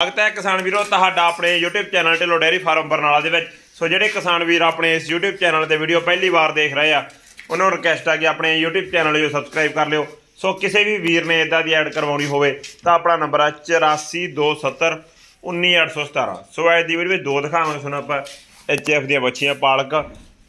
ਸਵਾਗਤ ਹੈ ਕਿਸਾਨ ਵੀਰੋ, ਤੁਹਾਡਾ ਆਪਣੇ YouTube channel Dhillon dairy farm Barnala ਦੇ ਵਿੱਚ। ਸੋ ਜਿਹੜੇ ਕਿਸਾਨ ਵੀਰ ਆਪਣੇ ਇਸ YouTube ਚੈਨਲ ਤੇ ਵੀਡੀਓ ਪਹਿਲੀ ਵਾਰ ਦੇਖ ਰਹੇ ਆ, ਉਹਨਾਂ ਨੂੰ ਰਿਕਵੈਸਟ ਆ ਕਿ ਆਪਣੇ YouTube ਚੈਨਲ ਨੂੰ ਸਬਸਕ੍ਰਾਈਬ ਕਰ ਲਿਓ। ਸੋ ਕਿਸੇ ਵੀ ਵੀਰ ਨੇ ਇਦਾਂ ਦੀ ਐਡ ਕਰਵਾਉਣੀ ਹੋਵੇ, ਤਾਂ ਆਪਣਾ ਨੰਬਰ ਆ 8427 19817 ਸੋ ਅੱਜ ਦੀ ਵੀਡੀਓ ਵਿੱਚ ਦੋ ਦਿਖਾਵਾਂਗੇ ਤੁਹਾਨੂੰ ਆਪਾਂ HF ਦੀਆਂ ਬੱਚੀਆਂ ਪਾਲਕ,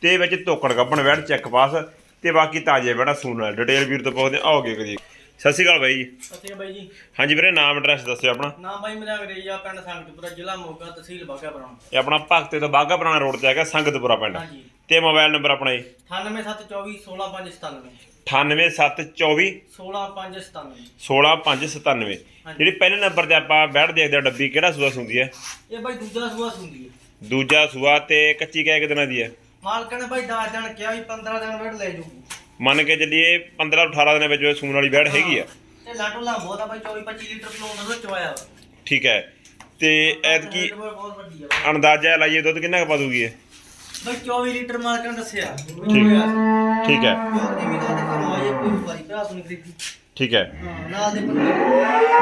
ਤੇ ਵਿੱਚ ਧੋਕੜ ਗੱਬਣ ਵੈੜ, ਚੈੱਕ ਪਾਸ, ਤੇ ਬਾਕੀ ਤਾਜ਼ੇ ਵੈੜਾ ਸੂਣ ਨਾਲ ਡਿਟੇਲ ਵੀਰ ਤੋਂ ਪੁੱਛਦੇ ਹਾਂ। ਆਓਗੇ ਕਰੀਏ। ਸਤਿ ਸ਼੍ਰੀ ਅਕਾਲ ਬਾਈ ਜੀ। ਸਤਿ ਬਾਈ ਜੀ। ਹਾਂਜੀ ਵੀਰੇ ਨਾਮ ਐਡਰੈਸ ਦੱਸਿਓ ਆਪਣਾ। ਨਾਮ ਬਾਈ ਮੇਰਾ ਅੰਗਰੇਜ਼ਾ ਪਿੰਡ ਸੰਗਤਪੁਰਾ ਜ਼ਿਲ੍ਹਾ ਮੋਗਾ ਤਹਿਸੀਲ ਬਾਘਾ ਪੁਰਾਣਾ। ਇਹ ਆਪਣਾ ਭਗਤੇ ਤੋਂ ਬਾਗਾ ਪੁਰਾਣਾ ਰੋਡ ਤੇ ਹੈਗਾ ਸੰਗਤਪੁਰਾ ਪਿੰਡ। ਹਾਂਜੀ। ਤੇ ਮੋਬਾਈਲ ਨੰਬਰ ਆਪਣਾ ਜੀ। 98724 16597 98724 16597 16597 ਜਿਹੜੀ ਪਹਿਲੇ ਨੰਬਰ ਤੇ ਆਪਾਂ ਬੈਠ ਦੇਖਦੇ ਆ ਡੱਬੀ ਕਿਹੜਾ ਸੂਆ ਸੁੰਦੀ ਹੈ ਇਹ ਬਾਈ ਦੂਜਾ ਸੂਆ ਸੁੰਦੀ ਹੈ ਦੂਜਾ ਸੂਆ ਤੇ ਕੱਚੀ ਕਹਿ ਕਿ ਦਿਨਾਂ ਦੀ ਹੈ ਮਾਲਕ ਨੇ ਬਾਈ 10 ਦਿਨ ਕਿਹਾ ਵੀ 15 ਦਿਨ ਵੇੜ ਲੈ ਜੂਗੀ ਮੰਨ ਕੇ ਚੱਲੀਏ 15 18 ਦਿਨਾਂ ਵਿੱਚ ਸੂਣ ਵਾਲੀ ਬੈੜ ਹੈਗੀ ਆ। ਤੇ ਲਾਟੋ ਲਾ ਬਹੁਤ ਆ ਬਾਈ 24 25 ਲੀਟਰ ਪਲੋਂ ਦਾ ਚਵਾਇਆ ਠੀਕ ਹੈ। ਤੇ ਐਤਕੀ ਬਹੁਤ ਵੱਡੀ ਆ ਬਾਈ। ਅੰਦਾਜ਼ਾ ਲਾਈਏ ਦੁੱਧ ਕਿੰਨਾ ਕੁ ਪਾ ਦੂਗੀ ਇਹ? ਬਾਈ 24 ਲੀਟਰ ਮਾਲਕ ਨੇ ਦੱਸਿਆ। ਠੀਕ। ਹੈ ਠੀਕ ਹੈ। ਠੀਕ ਹੈ। ਹਾਂ ਨਾਲ ਦੇ ਬੰਦੇ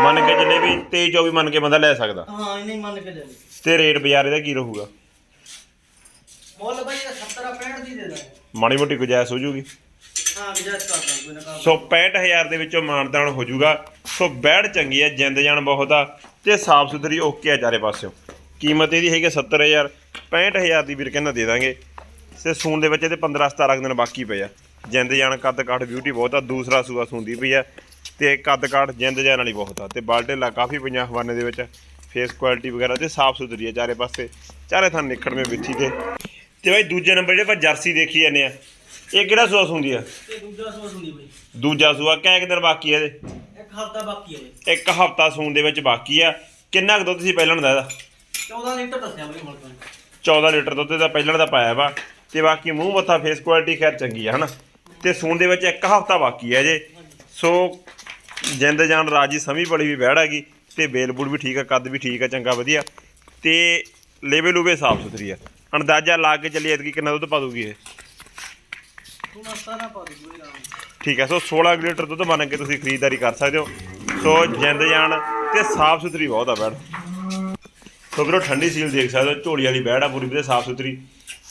ਮੰਨ ਕੇ ਚੱਲੇ ਵੀ 23 24 ਮੰਨ ਕੇ ਬੰਦਾ ਲੈ ਸਕਦਾ। ਹਾਂ ਇਹਨੇ ਹੀ ਮੰਨ ਕੇ ਲੈ ਲਈ ਤੇ ਰੇਟ ਬਾਜ਼ਾਰ ਇਹਦਾ ਕੀ ਰਹੂਗਾ? ਮੁੱਲ ਬਾਈ ਇਹਦਾ 70 65 ਦੀ ਦੇ ਦਾਂਗੇ। ਮਾੜੀ ਮੋਟੀ ਗੁਜਾਇਸ਼ ਹੋ ਜੂਗੀ। ਹਾਂ ਗੁਜਾਇਸ਼ ਕਰ ਦਾਂਗੇ ਕੋਈ ਨਾ ਕਰ ਸੋ 65000 ਦੇ ਵਿੱਚੋਂ ਮਾਨਦਾਨ ਹੋ ਜਾਊਗਾ। ਸੋ ਬੈੜ ਚੰਗੀ ਹੈ, ਜਿੰਦ ਜਾਨ ਬਹੁਤ ਆ ਤੇ ਸਾਫ਼ ਸੁਥਰੀ ਓਕੇ ਆ ਚਾਰੇ ਪਾਸਿਓਂ। ਕੀਮਤ ਇਹਦੀ ਹੈਗੀ 70000 65000 ਦੀ ਵੀਰ ਕਹਿੰਦਾ ਦੇ ਦਾਂਗੇ। ਤੇ ਸੂਨ ਦੇ ਵਿੱਚ ਇਹਦੇ 15 17 ਦਿਨ ਬਾਕੀ ਪਏ ਆ। ਜਿੰਦ ਜਾਨ, ਕੱਦ ਕਾਠ ਬਿਊਟੀ ਬਹੁਤ ਆ, ਦੂਸਰਾ ਸੂਆ ਸੂੰਦੀ ਪਈ ਆ ਤੇ ਕੱਦ ਕਾਠ ਜਿੰਦ ਜਾਨ ਵਾਲੀ ਬਹੁਤ ਆ। ਤੇ ਬਾਲਟੇਲਾ ਕਾਫੀ ਪਈਆਂ ਹਵਾਨੇ ਦੇ ਵਿੱਚ ਫੇਸ ਕੁਆਲਿਟੀ ਵਗੈਰਾ ਤੇ ਸਾਫ਼ ਸੁਥਰੀ ਆ ਚਾਰੇ ਪਾਸੇ। ਚਾਰੇ ਥਾਂ ਨਿਖੜਵੇਂ ਵਿੱਥੀ ਤੇ। ਤੇ ਬਾਈ ਦੂਜੇ ਨੰਬਰ ਜਿਹੜੇ ਆਪਾਂ ਜਰਸੀ ਦੇਖੀ ਜਾਂਦੇ ਆ। ਇਹ ਕਿਹੜਾ ਸੂਆ ਸੂੰਦੀ ਆ? ਤੇ ਦੂਜਾ ਸੂਆ ਸੁਣੀ ਬਈ। ਦੂਜਾ ਸੂਆ ਕਿੰਨੇ ਕੁ ਦਿਨ ਬਾਕੀ ਹੈ ਇਹਦੇ? ਇੱਕ ਹਫਤਾ ਬਾਕੀ ਹੈ ਬਈ। ਇੱਕ ਹਫਤਾ ਸੂਣ ਦੇ ਵਿੱਚ ਬਾਕੀ ਆ। ਕਿੰਨਾ ਕੁ ਦੁੱਧ ਸੀ ਪਹਿਲਣ ਦਾ ਇਹਦਾ? 14 ਲੀਟਰ ਦੱਸਿਆ ਬਈ ਮੁਲਕ ਨੇ। 14 ਲੀਟਰ ਦੁੱਧ ਇਹਦਾ ਪਹਿਲਣ ਦਾ ਪਾਇਆ ਵਾ। ਤੇ ਬਾਕੀ ਮੂੰਹ ਮੱਥਾ ਫੇਸ ਕੁਆਲਿਟੀ ਖੈਰ ਚੰਗੀ ਆ ਹਨਾ? ਤੇ ਸੂਣ ਦੇ ਵਿੱਚ ਇੱਕ ਹਫਤਾ ਬਾਕੀ ਹੈ ਜੇ। ਸੋ ਜਿੰਦ ਜਾਨ ਰਾਜੀ ਸਮੀ ਬੜੀ ਵੀ ਬਹਿੜ ਹੈਗੀ। ਤੇ ਬੇਲ ਬੂਲ ਵੀ ਠੀਕ ਆ ਕੱਦ ਵੀ ਠੀਕ ਆ ਚੰਗਾ ਵਧੀਆ। ਤੇ ਲੇਵੇ ਲੂਵੇ ਸਾਫ਼ ਸੁਥਰੀ ਆ। ਅੰਦਾਜ਼ਾ ਲਾ ਕੇ ਚੱਲੀ ਐਤਕੀ ਕਿੰਨਾ ਦੁੱਧ ਪਾ ਦੂਗੀ ਇਹ ਤੂੰ ਨਸਤਾ ਨਾ ਪਾ ਦੇ ਕੋਈ ਰਾਮ ਠੀਕ ਹੈ ਸੋ 16 ਕੁ ਲੀਟਰ ਦੁੱਧ ਮੰਨ ਕੇ ਤੁਸੀਂ ਖਰੀਦਦਾਰੀ ਕਰ ਸਕਦੇ ਹੋ। ਸੋ ਜਿੰਦ ਜਾਨ ਤੇ ਸਾਫ਼ ਸੁਥਰੀ ਬਹੁਤ ਆ ਬੈੜ ਸੋ ਵੀਰੋ ਠੰਡੀ ਸੀਲ ਦੇਖ ਸਕਦੇ ਹੋ ਝੋਲੀ ਵਾਲੀ ਬੈੜ ਆ ਪੂਰੀ ਵੀਰੇ ਸਾਫ਼ ਸੁਥਰੀ।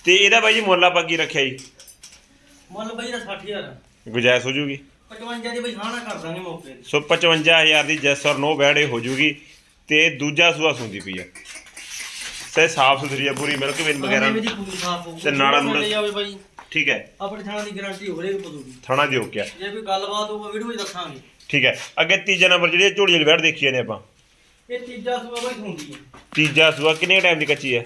ਤੇ ਇਹਦਾ ਬਾਈ ਜੀ ਮੁੱਲ ਆਪਾਂ ਕੀ ਰੱਖਿਆ ਜੀ? ਮੁੱਲ ਬਈ ਦਾ 60000 ਗੁਜਾਇਸ਼ ਹੋ ਜੂਗੀ? 55 ਦੀ ਬਈ ਖਾਣਾ ਕਰ ਦਾਂਗੇ ਮੌਕੇ ਤੇ। ਸੋ 55000 ਦੀ ਜੈਸ ਔਰ ਨੋ ਬੈੜ ਇਹ ਹੋ ਜੂਗੀ। ਤੇ ਦੂਜਾ ਸੂਆ ਸੁੰਦੀ ਪਈ ਆ। ਤੇ ਸਾਫ਼ ਸੁਥਰੀ ਆ ਪੂਰੀ ਮਿਲਕ ਵੇਨ ਵਗੈਰਾ। ਤੇ ਨਾੜਾ ਨੂੜਾ- ਠੀਕ ਹੈ। ਆਪਣੇ ਥਾਣਾ ਦੀ ਗਾਰੰਟੀ ਹੋ ਰਹੀ ਪਦੂਗੀ ਥਾਣਾ ਦਿਓ ਕਿਆ ਜੇ ਕੋਈ ਗੱਲਬਾਤ ਹੋਊ ਵੀਡੀਓ ਵਿੱਚ ਦੱਸਾਂਗੇ। ਠੀਕ ਹੈ। ਅੱਗੇ ਤੀਜਾ ਨੰਬਰ ਜਿਹੜੀ ਝੋਲੀ ਵਾਲੀ ਬੈੜ ਦੇਖੀ ਨੇ ਆਪਾਂ। ਇਹ ਤੀਜਾ ਸੂਆ ਬਈ ਹੁੰਦੀ ਹੈ। ਤੀਜਾ ਸੂਆ ਕਿੰਨੇ ਟਾਈਮ ਦੀ ਕੱਚੀ ਹੈ?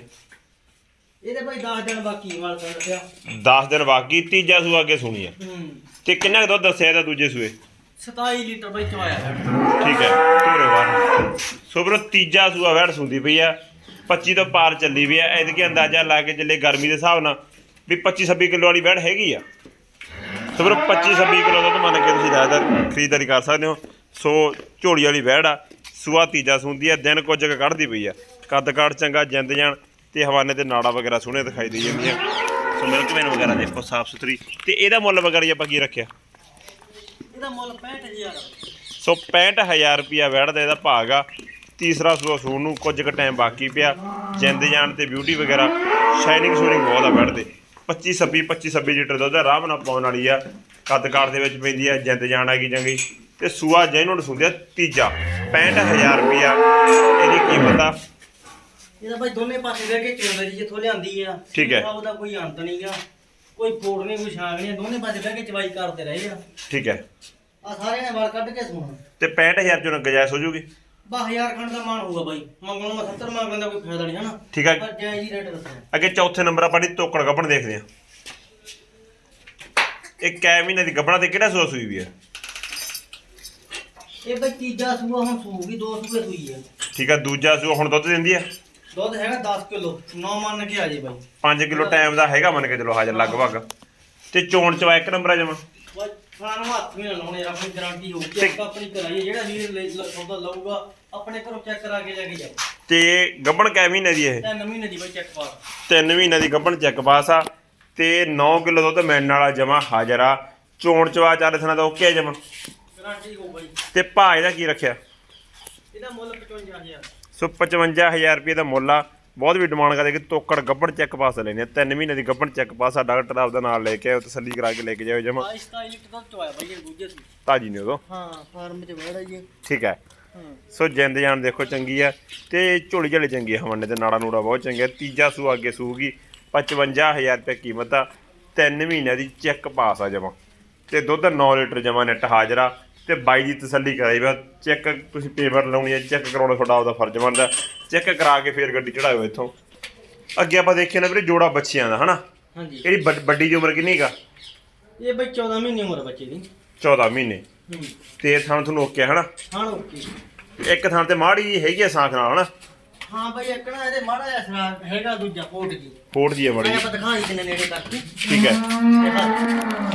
ਇਹਦੇ ਬਈ 10 ਦਿਨ ਬਾਕੀ ਹੈ ਮਾਲਕ ਨੇ ਦੱਸਿਆ। 10 ਦਿਨ ਬਾਕੀ ਤੀਜਾ ਸੂਆ ਅੱਗੇ ਸੁਣੀ ਹੂੰ। ਤੇ ਕਿੰਨਾ ਕੁ ਦੁੱਧ ਦੱਸਿਆ ਇਹਦਾ ਦੂਜੇ ਸੂਏ? 27 ਲੀਟਰ ਬਈ ਚਵਾਇਆ ਹੈ ਠੀਕ ਹੈ। ਧੋਰੇ ਵਾਰ। ਸੋ ਵੀਰੋ ਤੀਜਾ ਸੂਆ ਵੈੜ ਸੁੰਦੀ ਪਈ ਆ। 25 ਤੋਂ ਪਾਰ ਚੱਲੀ ਵੀ ਆ। ਐਤਕੀ ਅੰਦਾਜ਼ਾ ਲਾ ਕੇ ਚੱਲੇ ਗਰਮੀ ਦੇ ਹਿਸਾਬ ਨਾਲ। ਵੀ 25 26 ਕਿਲੋ ਵਾਲੀ ਵੈੜ ਹੈਗੀ ਆ। ਸੋ ਵੀਰੋ 25 26 ਕਿਲੋ ਦੁੱਧ ਮੰਨ ਕੇ ਤੁਸੀਂ ਜ਼ਿਆਦਾ ਖਰੀਦਦਾਰੀ ਕਰ ਸਕਦੇ ਹੋ। ਸੋ ਝੋਲੀ ਵਾਲੀ ਵੈੜ ਆ ਸੂਆ ਤੀਜਾ ਸੁੰਦੀ ਆ ਦਿਨ ਕੁਝ ਕੁ ਕੱਢਦੀ ਪਈ ਆ। ਕੱਦ ਕਾਠ ਚੰਗਾ ਜਿੰਦ ਜਾਣ ਤੇ ਹਵਾਨੇ ਤੇ ਨਾੜਾ ਵਗੈਰਾ ਸੋਹਣੇ ਦਿਖਾਈ ਦੇ ਜਾਂਦੀਆਂ ਸੋ ਮਿਲਕ ਵੇਨ ਵਗੈਰਾ ਦੇਖੋ ਸਾਫ਼ ਸੁਥਰੀ। ਤੇ ਇਹਦਾ ਮੁੱਲ ਵਗੈਰਾ ਜੀ ਆਪਾਂ ਕੀ ਰੱਖਿਆ? ਇਹਦਾ ਮੁੱਲ 65000 ਸੋ 65000 ਰੁਪਿਆ ਵੜਦਾ ਇਹਦਾ ਭਾਗ ਆ। ਤੀਸਰਾ ਸੂਆ ਸੂਣ ਨੂੰ ਕੁਝ ਕੁ ਟਾਈਮ ਬਾਕੀ ਪਿਆ। ਜਿੰਦ ਜਾਣ ਤੇ ਬਿਊਟੀ ਵਗੈਰਾ ਸ਼ਾਈਨਿੰਗ ਸ਼ੂਨਿੰਗ ਬਹੁਤ ਆ ਵੜਦੇ 25 26 25 26 ਲੀਟਰ ਦੁੱਧ ਆਰਾਮ ਨਾਲ ਪਾਉਣ ਵਾਲੀ ਆ। ਕੱਦ ਕਾਠ ਦੇ ਵਿੱਚ ਪੈਂਦੀ ਆ ਜਿੰਦ ਜਾਣ ਹੈਗੀ ਚੰਗੀ। ਤੇ ਸੂਆ ਜੈਨੂਨ ਸੁੰਦਿਆ ਤੀਜਾ। 65000 ਰੁਪਿਆ ਇਹਦੀ ਕੀਮਤ ਆ। ਇਹਦਾ ਬਾਈ ਦੋਨੇ ਪਾਸੇ ਬਹਿ ਕੇ ਚੋਂਦਾ ਜੀ ਜਿੱਥੋਂ ਲਿਆਂਦੀ ਆ। ਠੀਕ ਹੈ। ਉਹਦਾ ਕੋਈ ਅੰਤ ਨਹੀਂਗਾ ਕੋਈ ਫੋੜ ਨਹੀਂ ਕੋਈ ਛਾਂਗ ਨਹੀਂ ਦੋਨੇ ਪਾਸੇ ਬਹਿ ਕੇ ਚਵਾਈ ਕਰਦੇ ਰਹੇ ਆ। ਠੀਕ ਹੈ। ਆ ਸਾਰਿਆਂ ਨੇ ਵਾਲ ਕੱਢ ਕੇ ਸੁਣਾ ਤੇ 65000 ਚੋਂ ਗਜਾਇਸ਼ ਹੋ ਜੂਗੀ। 12000 ਖੰਡ ਦਾ ਮਾਨ ਹੋਊਗਾ ਬਾਈ। ਮੰਗਣ ਨੂੰ ਮੈਂ 70 ਮੰਗ ਲੈਂਦਾ ਕੋਈ ਫਾਇਦਾ ਨਹੀਂ ਹਨਾ ਠੀਕ ਹੈ ਪਰ ਜੈ ਜੀ ਰੇਟ ਦੱਸਿਆ ਅੱਗੇ ਚੌਥੇ ਨੰਬਰ ਆਪਾਂ ਦੀ ਤੋਕੜ ਗੱਪਣ ਦੇਖਦੇ ਆ ਇਹ ਕੈ ਮਹੀਨੇ ਦੀ ਗੱਪਣਾ ਤੇ ਕਿਹੜਾ ਸੂਆ ਸੂਈ ਵੀ ਆ? ਇਹ ਬਾਈ ਤੀਜਾ ਸੂਆ ਹੁਣ ਸੂਗੀ ਦੋ ਸੂਏ ਸੂਈ ਆ। ਠੀਕ ਆ ਦੂਜਾ ਸੂਆ ਹੁਣ ਦੁੱਧ ਦਿੰਦੀ ਆ? ਦੁੱਧ ਹੈਗਾ 10 ਕਿਲੋ 9 ਮੰਨ ਕੇ ਆ ਜੇ ਬਾਈ। 5 ਕਿਲੋ ਟਾਈਮ ਦਾ ਹੈਗਾ ਮੰਨ ਕੇ ਚਲੋ ਹਾਜ਼ਰ ਲਗਭਗ। ਤੇ ਚੋਣ ਚਵਾ ਇੱਕ ਨੰਬਰ ਆ ਜਮਾ। ਖਾਣ ਨੂੰ ਹੱਥ ਵੀ ਨਾ ਲਾਉਣੇ ਆਪਣੀ ਗਾਰੰਟੀ ਹੋਊ। ਤੇ- ਚੈੱਕ ਆਪਣੀ ਕਰਾਈਏ ਜਿਹੜਾ ਵੀਰ ਲੈ- ਲ- ਸੌਦਾ ਲਊਗਾ ਆਪਣੇ ਘਰੋਂ ਚੈੱਕ ਕਰਾ ਕੇ ਲੈ ਕੇ ਜਾਓ ਤੇ ਗੱਬਣ ਕੈ ਮਹੀਨੇ ਦੀ ਇਹ? ਤਿੰਨ ਮਹੀਨੇ ਦੀ ਬਾਈ ਚੈੱਕ ਪਾ। 3 ਮਹੀਨੇ ਦੀ ਗੱਬਣ ਚੈੱਕ ਪਾਸ ਆ ਤੇ 9 ਕਿਲੋ ਦੁੱਧ ਮਿਲਣ ਵਾਲਾ ਜਮਾ ਹਾਜ਼ਰ ਆ। ਚੋਣ ਚਵਾ ਚਾਰੇ ਥਣਾ ਦਾ ਓਕੇ ਜਮਾ। ਗਾਰੰਟੀ ਹੋਊ ਬਾਈ। ਤੇ ਭਾਅ ਇਹਦਾ ਕੀ ਰੱਖਿਆ? ਇਹਦਾ ਮੁੱਲ 55000 ਸੋ 55000 ਰੁਪਏ ਦਾ ਮੁੱਲ ਆ। ਬਹੁਤ ਵੀ ਡਿਮਾਂਡ ਕਰਦੇ ਕਿ ਤੋਕੜ ਗੱਬੜ ਚੈੱਕ ਪਾਸ ਲੈਣੇ 3 ਮਹੀਨੇ ਦੀ ਗੱਬੜ ਚੈੱਕ ਪਾਸ ਆ ਡਾਕਟਰ ਆਪਦਾ ਨਾਲ ਲੈ ਕੇ ਆਓ ਤਸੱਲੀ ਕਰਾ ਕੇ ਲੈ ਕੇ ਜਾਓ ਜਮਾ। 22 27 ਲੀਟਰ ਦੁੱਧ ਚੋਇਆ ਬਾਈ ਇਹ ਦੂਜੇ ਸੀ। ਤਾਜੀ ਨੇ ਉਦੋਂ। ਹਾਂ ਫਾਰਮ 'ਚ ਵੜਾ ਜੀ। ਠੀਕ ਹੈ। ਸੋ ਜਿੰਦ ਜਾਨ ਦੇਖੋ ਚੰਗੀ ਆ ਤੇ ਝੋਲੀ ਝਾਲੀ ਚੰਗੀ ਆ ਹਵੰਡੇ ਤੇ ਨਾੜਾ ਨੂੜਾ ਬਹੁਤ ਚੰਗੇ ਤੀਜਾ ਸੂ ਅੱਗੇ ਸੂਗੀ 55000 ਰੁਪਏ ਕੀਮਤ ਆ। 3 ਮਹੀਨਿਆਂ ਦੀ ਚੈੱਕ ਪਾਸ ਆ ਜਮਾ। ਤੇ ਦੁੱਧ 9 ਲੀਟਰ ਜਮਾ ਨੈਟ ਹਾਜ਼ਰਾ ਤੇ ਬਾਈ ਦੀ ਤਸੱਲੀ ਕਰਾਈ ਵਾ ਚੈੱਕ ਤੁਸੀਂ ਪੇਮੈਂਟ ਲਾਉਣੀ ਹੈ ਚੈੱਕ ਕਰਾਉਣਾ ਤੁਹਾਡਾ ਆਪਦਾ ਫਰਜ਼ ਬਣਦਾ। ਚੈੱਕ ਕਰਾ ਕੇ ਫੇਰ ਗੱਡੀ ਚੜਾਇਓ ਇੱਥੋਂ। ਅੱਗੇ ਆਪਾਂ ਦੇਖਿਆ ਨਾ ਵੀਰੇ ਜੋੜਾ ਬੱਚਿਆਂ ਦਾ ਹਨਾ? ਹਾਂਜੀ। ਇਹਦੀ ਵੱਡ- ਵੱਡੀ ਦੀ ਉਮਰ ਕਿੰਨੀ ਕਾ ਇਹ ਬਈ 14 ਮਹੀਨੇ ਉਮਰ ਬੱਚੇ ਦੀ। 14 ਮਹੀਨੇ। ਹੂੰ। ਤੇ ਥਾਂ ਤੁਹਾਨੂੰ ਓਕੇ ਹਨਾ? ਹਾਂ ਓਕੇ। ਇੱਕ ਥਾਂ ਤੇ ਮਾੜੀ ਜਿਹੀ ਹੈਗੀ ਆ ਸਾਖ ਨਾਲ ਹਨਾ? ਹਾਂ ਬਈ ਇੱਕਣਾ ਇਹਦੇ ਮਾੜਾ ਜਿਹਾ ਸਰਾ ਹੈਗਾ ਦੂਜਾ ਕੋਟ ਜੀ। ਦੀ ਆ ਮਾੜੀ ਮੈਂ ਦਿਖਾਈ ਕਿੰਨੇ ਨੇੜੇ ਕਰਕੇ ਠੀਕ ਹੈ।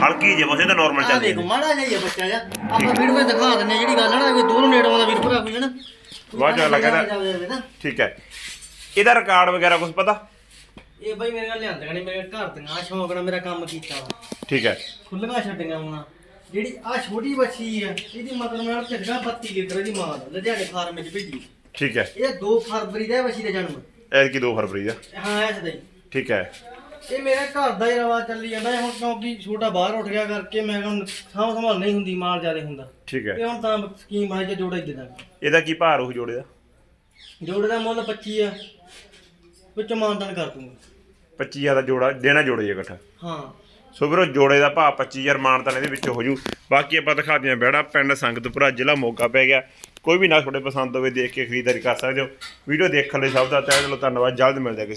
ਹਲਕੀ ਜਿਹੀ ਬਸੇ ਤਾਂ ਨਾਰਮਲ ਆ ਚੱਲਦੀ ਦੇਖੋ ਮਾੜਾ ਜਿਹਾ ਹੀ ਆ ਬੱਚਾ ਜਿਹਾ। ਆਪਾਂ ਵੀਡੀਓ ਵਿੱਚ ਦਿਖਾ ਦਿੰਨੇ ਜਿਹੜੀ ਗੱਲ ਹੈ ਨਾ ਵੀ ਦੋਨੋਂ ਨੇੜੇ ਆਉਂਦਾ ਵੀਰ ਭਰਾ ਕੋਈ ਹੈ ਨਾ। ਵਾਹ ਚੱਲ ਕਹਿੰਦਾ। ਠੀਕ ਹੈ। ਇਹਦਾ ਰਿਕਾਰਡ ਵਗੈਰਾ ਕੁਝ ਪਤਾ? ਇਹ ਬਈ ਮੇਰੇ ਨਾਲ ਲਿਆਂਦੀਆਂ ਨੇ ਮੇਰੇ ਘਰ ਦੀਆਂ। ਸ਼ੌਂਕ ਨਾਲ ਮੇਰਾ ਕੰਮ ਕੀਤਾ ਵਾ। ਠੀਕ ਹੈ। ਖੁੱਲੀਆਂ ਛੱਡੀਆਂ ਹੋਣਾ। ਜਿਹੜੀ ਆ ਛੋਟੀ ਬੱਚੀ ਆ ਇਹਦੀ ਮਤਲਬ ਨਾਲ ਝੱਗਾ 32 ਲੀਟਰ ਦੀ ਮਾਂ ਦਾ ਲੁਧਿਆਣੇ ਫਾਰਮ ਵਿੱਚ ਭੇਜੀ। ਠੀਕ ਹੈ। ਇਹ 2 ਫਰਵਰੀ ਦਾ ਬੱਚੀ ਦਾ ਜਨਮ। ਐਤਕੀ 2 ਫਰਵਰੀ ਦਾ ਹਾਂ ਇਸ ਦਾ ਹੀ। ਠੀਕ ਹੈ। ਇਹ ਮੇਰੇ ਘਰ ਦਾ ਹੀ ਰਵਾ ਚੱਲੀ ਜਾਂਦਾ ਹੈ ਹੁਣ ਕਿਉਂਕਿ ਛੋਟਾ ਬਾਹਰ ਉੱਠ ਗਿਆ ਕਰਕੇ ਮੈਂ ਹੁਣ ਸਾਂਭ ਸੰਭਾਲ ਨਹੀਂ ਹੁੰਦੀ ਮਾਲ ਜ਼ਿਆਦਾ ਹੁੰਦਾ। ਠੀਕ ਹੈ। ਇਹ ਹੁਣ ਤਾਂ ਸਕੀਮ ਬਾਈ ਚ ਜੋੜਾ ਹੀ ਦੇਦਾ। ਇਹਦਾ ਕੀ ਭਾਰ ਉਹ ਜੋੜੇ ਦਾ? ਜੋੜੇ ਦਾ ਮੁੱਲ 25 ਆ। ਵਿੱਚੋਂ ਮਾਨਤਨ ਕਰ ਦੂੰਗਾ। 25000 ਦਾ ਜੋੜਾ ਦੇਣਾ ਜੋੜੇ ਇਕੱਠਾ। ਹਾਂ। ਸੋ ਵੀਰੋ, ਜੋੜੇ ਦਾ ਭਾਅ 25000 ਮਾਨਤਾ ਇਹਦੇ ਵਿੱਚ ਹੋ ਜੂ ਬਾਕੀ ਆਪਾਂ ਦਿਖਾ ਦਿਆਂ ਬੈੜਾ ਪਿੰਡ ਸੰਗਤਪੁਰਾ, ਜ਼ਿਲ੍ਹਾ ਮੋਗਾ ਪੈ ਗਿਆ। ਕੋਈ ਵੀ ਨਾ ਤੁਹਾਡੇ ਪਸੰਦ ਹੋਵੇ, ਦੇਖ ਕੇ ਖਰੀਦਦਾਰੀ ਕਰ ਸਕਦੇ ਹੋ। ਵੀਡੀਓ ਦੇਖਣ ਲਈ ਸਭ ਦਾ ਤਹਿ ਦਿਲੋਂ ਧੰਨਵਾਦ, ਜਲਦ ਮਿਲਦੇ ਹਾਂ ਕਿਸੇ